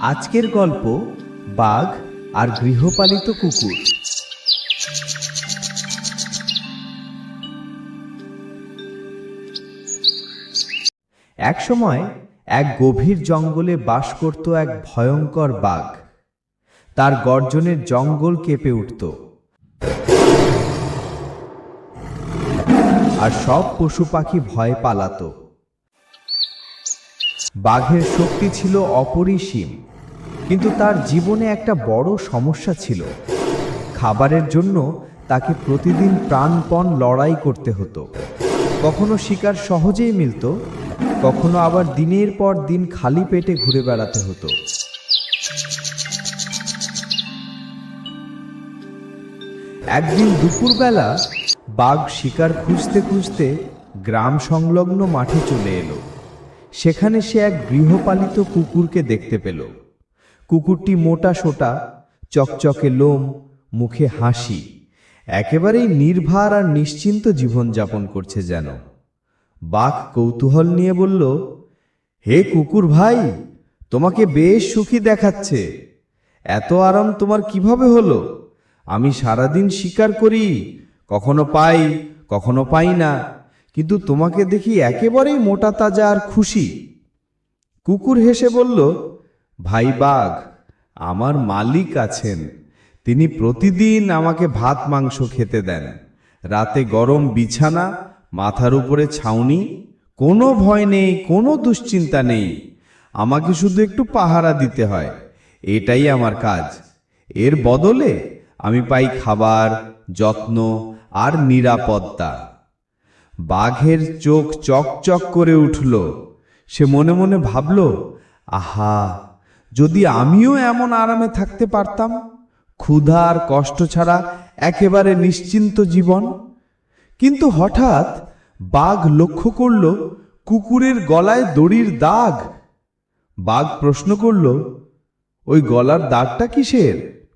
আজকের গল্প বাঘ আর গৃহপালিত কুকুর। এক সময় এক গভীর জঙ্গলে বাস করত এক ভয়ঙ্কর বাঘ। তার গর্জনের জঙ্গল কেঁপে উঠত। আর সব পশু পাখি ভয় পালাতো। বাঘের শক্তি ছিল অপরিসীম, কিন্তু তার জীবনে একটা বড় সমস্যা ছিল। খাবারের জন্য তাকে প্রতিদিন প্রাণপণ লড়াই করতে হতো। কখনো শিকার সহজেই মিলত, কখনো আবার দিনের পর দিন খালি পেটে ঘুরে বেড়াতে হতো। একদিন দুপুরবেলা বাঘ শিকার খুঁজতে খুঁজতে গ্রাম সংলগ্ন মাঠে চলে এলো। সেখানে সে এক গৃহপালিত কুকুরকে দেখতে পেল। কুকুরটি মোটা সোটা, চকচকে লোম, মুখে হাসি, একেবারেই নির্ভার আর নিশ্চিন্ত জীবনযাপন করছে যেন। বাঘ কৌতূহল নিয়ে বলল, হে কুকুর ভাই, তোমাকে বেশ সুখী দেখাচ্ছে। এত আরাম তোমার কীভাবে হলো? আমি সারাদিন শিকার করি, কখনো পাই কখনো পাই না। কিন্তু তোমাকে দেখি একেবারেই মোটা তাজা আর খুশি। কুকুর হেসে বলল, ভাই বাঘ, আমার মালিক আছেন। তিনি প্রতিদিন আমাকে ভাত, মাংস খেতে দেন। রাতে গরম বিছানা, মাথার উপরে ছাউনি। কোনো ভয় নেই, কোনো দুশ্চিন্তা নেই। আমাকে শুধু একটু পাহারা দিতে হয়। এটাই আমার কাজ। এর বদলে আমি পাই খাবার, যত্ন আর নিরাপত্তা। বাঘের চোখ চকচক করে উঠল। সে মনে মনে ভাবল, আহা, যদি আমিও এমন আরামে থাকতে পারতাম, ক্ষুধা আর কষ্ট ছাড়া একেবারে নিশ্চিন্ত জীবন। কিন্তু হঠাৎ বাঘ লক্ষ্য করল, কুকুরের গলায় দড়ির দাগ। বাঘ প্রশ্ন করল, ওই গলার দাগটা কিসের?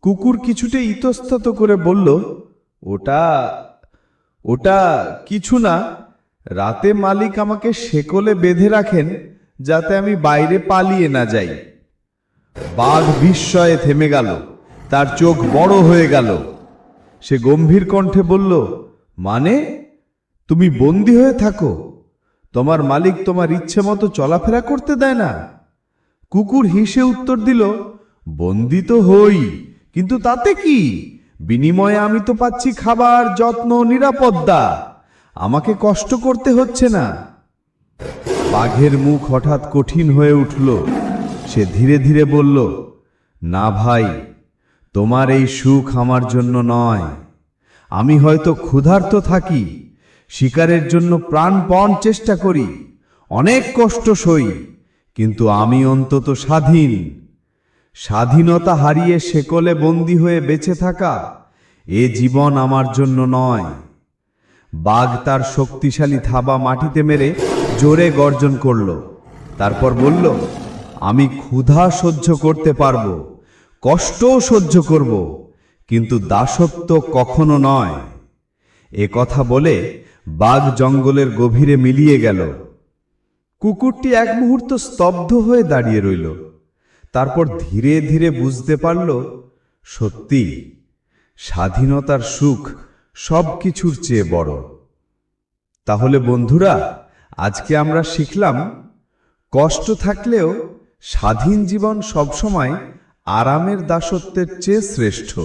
কুকুর কিছুটা ইতস্তত করে বলল, ওটা ওটা কিছু না, রাতে মালিক আমাকে শেকলে বেঁধে রাখেন যাতে আমি বাইরে পালিয়ে না যাই। বাঘ বিস্ময়ে থেমে গেল, তার চোখ বড় হয়ে গেল। সে গম্ভীর কণ্ঠে বলল মানে? তুমি বন্দী হয়ে থাকো? তোমার মালিক তোমার ইচ্ছে মতো চলাফেরা করতে দেয় না? কুকুর হিসে উত্তর দিল, বন্দি তো হই, কিন্তু তাতে কি? বিনিময়ে আমি তো পাচ্ছি খাবার, যত্ন, নিরাপত্তা। আমাকে কষ্ট করতে হচ্ছে না। বাঘের মুখ হঠাৎ কঠিন হয়ে উঠল। সে ধীরে ধীরে বলল, না ভাই, তোমার এই সুখ আমার জন্য নয়। আমি হয়তো ক্ষুধার্ত থাকি, শিকারের জন্য প্রাণপণ চেষ্টা করি, অনেক কষ্ট সই, কিন্তু আমি অন্তত স্বাধীন। স্বাধীনতা হারিয়ে শেকলে বন্দী হয়ে বেঁচে থাকা, এ জীবন আমার জন্য নয়। বাঘ তার শক্তিশালী থাবা মাটিতে মেরে জোরে গর্জন করল। তারপর বলল, আমি ক্ষুধা সহ্য করতে পারব, কষ্টও সহ্য করব, কিন্তু দাসত্ব কখনো নয়। এ কথা বলে বাঘ জঙ্গলের গভীরে মিলিয়ে গেল। কুকুরটি এক মুহূর্ত স্তব্ধ হয়ে দাঁড়িয়ে রইল। তারপর ধীরে ধীরে বুঝতে পারল, সত্যি, স্বাধীনতার সুখ সব কিছুর চেয়ে বড়। তাহলে বন্ধুরা, আজকে আমরা শিখলাম, কষ্ট থাকলেও স্বাধীন জীবন সবসময় আরামের দাসত্বের চেয়ে শ্রেষ্ঠ।